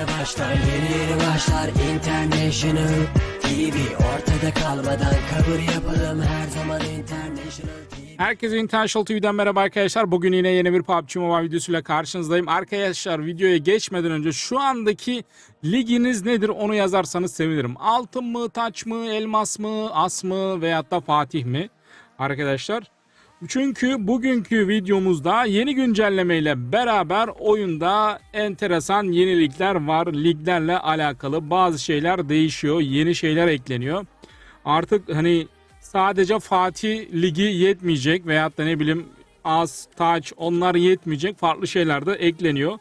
yeni başlar Yeni yeni başlar International TV Ortada kalmadan kabul yapalım Her zaman International TV Herkese International TV'den merhaba arkadaşlar. Bugün yine yeni bir PUBG Mobile videosuyla karşınızdayım. Arkadaşlar videoya geçmeden önce şu andaki liginiz nedir onu yazarsanız sevinirim. Altın mı, taç mı, elmas mı, as mı veyahut da Fatih mi? Arkadaşlar çünkü bugünkü videomuzda yeni güncellemeyle beraber oyunda enteresan yenilikler var. Liglerle alakalı bazı şeyler değişiyor, yeni şeyler ekleniyor. Artık hani sadece Fatih Ligi yetmeyecek veyahut da ne bileyim Az, Taç onlar yetmeyecek farklı şeyler de ekleniyor.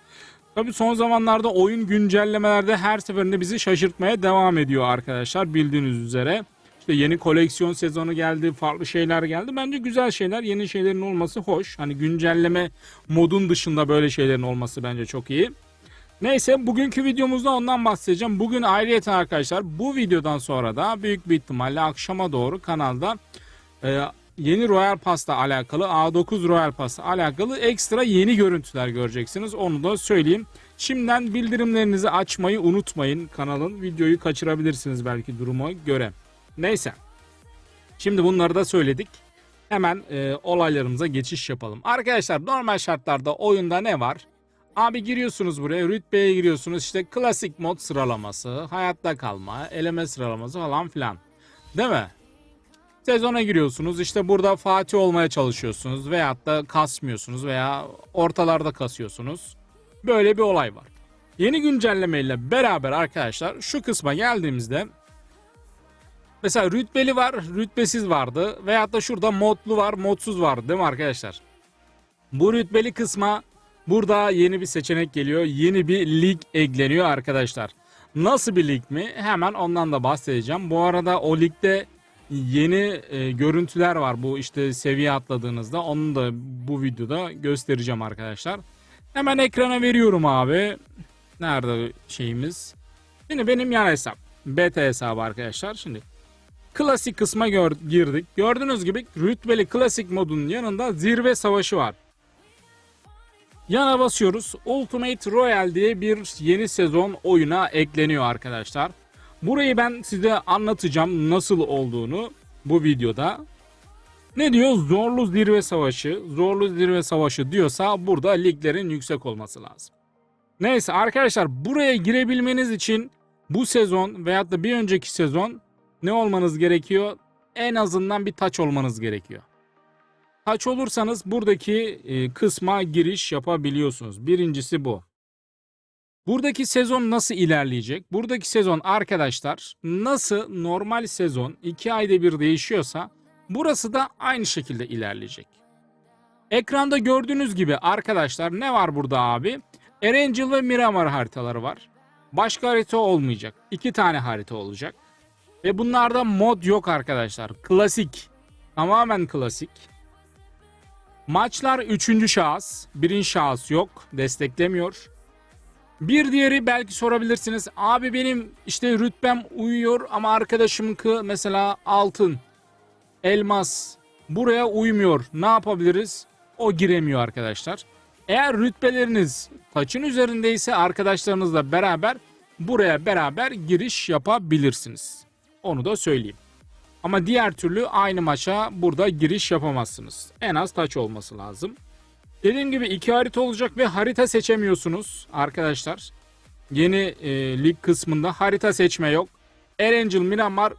Tabii son zamanlarda oyun güncellemelerde her seferinde bizi şaşırtmaya devam ediyor arkadaşlar bildiğiniz üzere. İşte yeni koleksiyon sezonu geldi, farklı şeyler geldi. Bence güzel şeyler, yeni şeylerin olması hoş. Hani güncelleme modun dışında böyle şeylerin olması bence çok iyi. Neyse bugünkü videomuzda ondan bahsedeceğim. Bugün ayrıyeten arkadaşlar bu videodan sonra da büyük bir ihtimalle akşama doğru kanalda e, yeni Royal Pass'la alakalı A9 Royal Pass'la alakalı ekstra yeni görüntüler göreceksiniz. Onu da söyleyeyim. Şimdiden bildirimlerinizi açmayı unutmayın. Kanalın videoyu kaçırabilirsiniz belki duruma göre. Neyse. Şimdi bunları da söyledik. Hemen e, olaylarımıza geçiş yapalım. Arkadaşlar normal şartlarda oyunda ne var? Abi giriyorsunuz buraya rütbeye giriyorsunuz işte klasik mod sıralaması, hayatta kalma, eleme sıralaması falan filan. Değil mi? Sezona giriyorsunuz işte burada Fatih olmaya çalışıyorsunuz veyahut da kasmıyorsunuz veya ortalarda kasıyorsunuz. Böyle bir olay var. Yeni güncellemeyle beraber arkadaşlar şu kısma geldiğimizde mesela rütbeli var, rütbesiz vardı veyahut da şurada modlu var, modsuz vardı değil mi arkadaşlar? Bu rütbeli kısma burada yeni bir seçenek geliyor. Yeni bir lig ekleniyor arkadaşlar. Nasıl bir lig mi? Hemen ondan da bahsedeceğim. Bu arada o ligde yeni e, görüntüler var. Bu işte seviye atladığınızda onu da bu videoda göstereceğim arkadaşlar. Hemen ekrana veriyorum abi. Nerede şeyimiz? Şimdi benim yan hesap. Beta hesabı arkadaşlar. Şimdi klasik kısma gör- girdik. Gördüğünüz gibi rütbeli klasik modunun yanında zirve savaşı var. Yana basıyoruz. Ultimate Royale diye bir yeni sezon oyuna ekleniyor arkadaşlar. Burayı ben size anlatacağım nasıl olduğunu bu videoda. Ne diyor? Zorlu zirve savaşı. Zorlu zirve savaşı diyorsa burada liglerin yüksek olması lazım. Neyse arkadaşlar buraya girebilmeniz için bu sezon veyahut da bir önceki sezon ne olmanız gerekiyor? En azından bir taç olmanız gerekiyor. Taç olursanız buradaki e, kısma giriş yapabiliyorsunuz. Birincisi bu. Buradaki sezon nasıl ilerleyecek? Buradaki sezon arkadaşlar nasıl normal sezon 2 ayda bir değişiyorsa burası da aynı şekilde ilerleyecek. Ekranda gördüğünüz gibi arkadaşlar ne var burada abi? Erangel ve Miramar haritaları var. Başka harita olmayacak. İki tane harita olacak. Ve bunlarda mod yok arkadaşlar. Klasik. Tamamen klasik. Maçlar üçüncü şahıs. Birinci şahıs yok. Desteklemiyor. Bir diğeri belki sorabilirsiniz. Abi benim işte rütbem uyuyor ama arkadaşımınki mesela altın, elmas buraya uymuyor. Ne yapabiliriz? O giremiyor arkadaşlar. Eğer rütbeleriniz taçın üzerindeyse arkadaşlarınızla beraber buraya beraber giriş yapabilirsiniz. Onu da söyleyeyim. Ama diğer türlü aynı maça burada giriş yapamazsınız. En az taç olması lazım. Dediğim gibi iki harita olacak ve harita seçemiyorsunuz arkadaşlar. Yeni e, lig kısmında harita seçme yok. Erangel, Miramar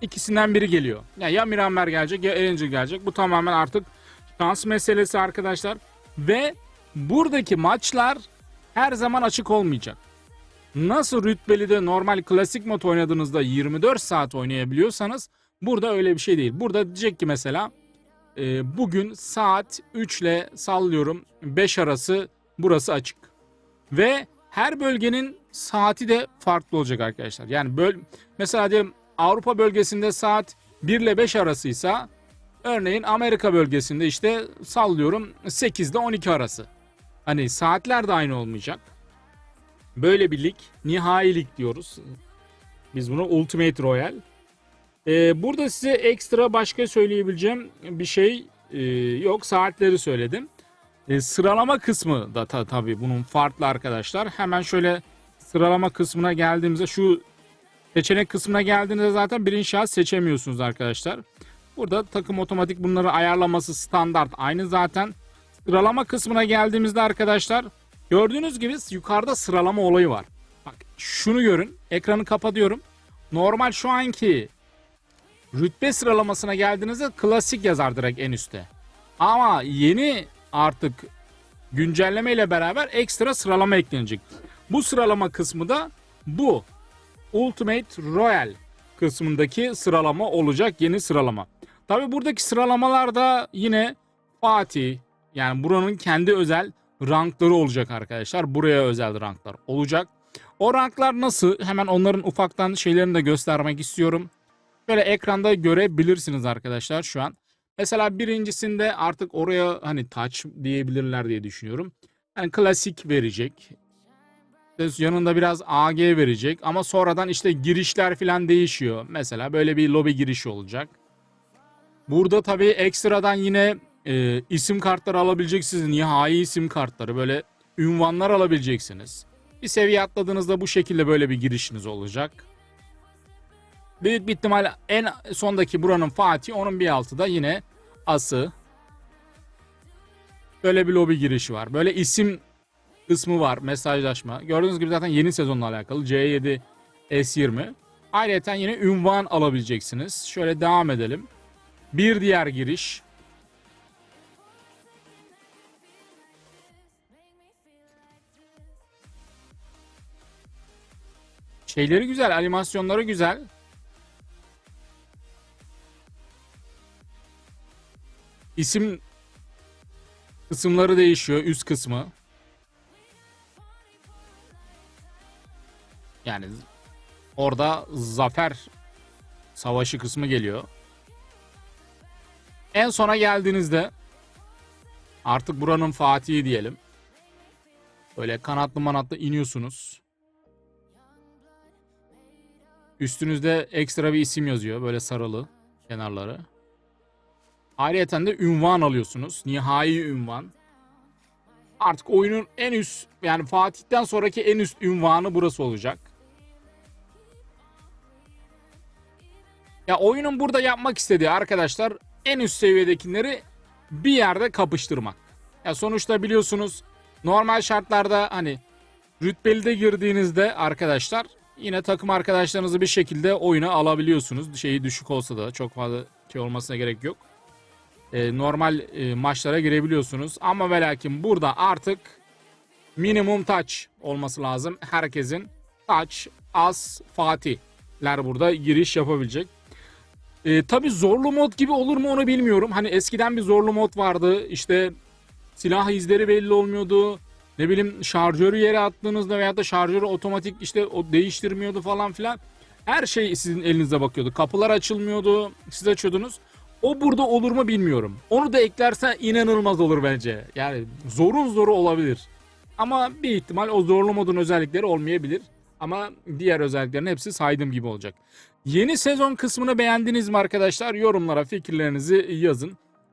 ikisinden biri geliyor. Ya, ya Miramar gelecek ya Erangel gelecek. Bu tamamen artık şans meselesi arkadaşlar. Ve buradaki maçlar her zaman açık olmayacak. Nasıl rütbeli de normal klasik mod oynadığınızda 24 saat oynayabiliyorsanız burada öyle bir şey değil. Burada diyecek ki mesela e, bugün saat 3 ile sallıyorum 5 arası burası açık. Ve her bölgenin saati de farklı olacak arkadaşlar. Yani böl mesela diyelim Avrupa bölgesinde saat 1 ile 5 arasıysa örneğin Amerika bölgesinde işte sallıyorum 8 ile 12 arası. Hani saatler de aynı olmayacak. Böyle bir lig, nihai diyoruz. Biz bunu Ultimate Royal. Ee, burada size ekstra başka söyleyebileceğim bir şey e, yok. Saatleri söyledim. E, sıralama kısmı da ta, tabii bunun farklı arkadaşlar. Hemen şöyle sıralama kısmına geldiğimizde şu seçenek kısmına geldiğinizde zaten birinci şahıs seçemiyorsunuz arkadaşlar. Burada takım otomatik bunları ayarlaması standart. Aynı zaten sıralama kısmına geldiğimizde arkadaşlar gördüğünüz gibi yukarıda sıralama olayı var. Bak şunu görün. Ekranı kapatıyorum. Normal şu anki rütbe sıralamasına geldiğinizde klasik yazar direkt en üstte. Ama yeni artık güncelleme ile beraber ekstra sıralama eklenecek. Bu sıralama kısmı da bu. Ultimate Royal kısmındaki sıralama olacak yeni sıralama. Tabi buradaki sıralamalarda yine Fatih yani buranın kendi özel rankları olacak arkadaşlar. Buraya özel ranklar olacak. O ranklar nasıl? Hemen onların ufaktan şeylerini de göstermek istiyorum. Böyle ekranda görebilirsiniz arkadaşlar şu an. Mesela birincisinde artık oraya hani touch diyebilirler diye düşünüyorum. Yani klasik verecek. Yanında biraz AG verecek ama sonradan işte girişler falan değişiyor. Mesela böyle bir lobi girişi olacak. Burada tabii ekstradan yine e, isim kartları alabileceksiniz. Nihai isim kartları böyle ünvanlar alabileceksiniz. Bir seviye atladığınızda bu şekilde böyle bir girişiniz olacak. Büyük bir ihtimal en sondaki buranın Fatih onun bir altı da yine Ası. Böyle bir lobi girişi var. Böyle isim kısmı var mesajlaşma. Gördüğünüz gibi zaten yeni sezonla alakalı C7 S20. Ayrıca yine ünvan alabileceksiniz. Şöyle devam edelim. Bir diğer giriş. Şeyleri güzel, animasyonları güzel. İsim kısımları değişiyor, üst kısmı. Yani orada zafer savaşı kısmı geliyor. En sona geldiğinizde artık buranın Fatih'i diyelim. Böyle kanatlı manatlı iniyorsunuz. Üstünüzde ekstra bir isim yazıyor böyle sarılı kenarları. Ayrıca de ünvan alıyorsunuz. Nihai ünvan. Artık oyunun en üst yani Fatih'ten sonraki en üst ünvanı burası olacak. Ya oyunun burada yapmak istediği arkadaşlar en üst seviyedekileri bir yerde kapıştırmak. Ya sonuçta biliyorsunuz normal şartlarda hani rütbeli de girdiğinizde arkadaşlar yine takım arkadaşlarınızı bir şekilde oyuna alabiliyorsunuz. Şeyi düşük olsa da çok fazla şey olmasına gerek yok. Ee, normal e, maçlara girebiliyorsunuz. Ama ve lakin burada artık minimum touch olması lazım. Herkesin touch, as, fatihler burada giriş yapabilecek. Ee, tabii zorlu mod gibi olur mu onu bilmiyorum. Hani eskiden bir zorlu mod vardı. İşte silah izleri belli olmuyordu. Ne bileyim şarjörü yere attığınızda veya da şarjörü otomatik işte o değiştirmiyordu falan filan. Her şey sizin elinize bakıyordu. Kapılar açılmıyordu. Siz açıyordunuz. O burada olur mu bilmiyorum. Onu da eklerse inanılmaz olur bence. Yani zorun zoru olabilir. Ama bir ihtimal o zorlu modun özellikleri olmayabilir. Ama diğer özelliklerin hepsi saydığım gibi olacak. Yeni sezon kısmını beğendiniz mi arkadaşlar? Yorumlara fikirlerinizi yazın.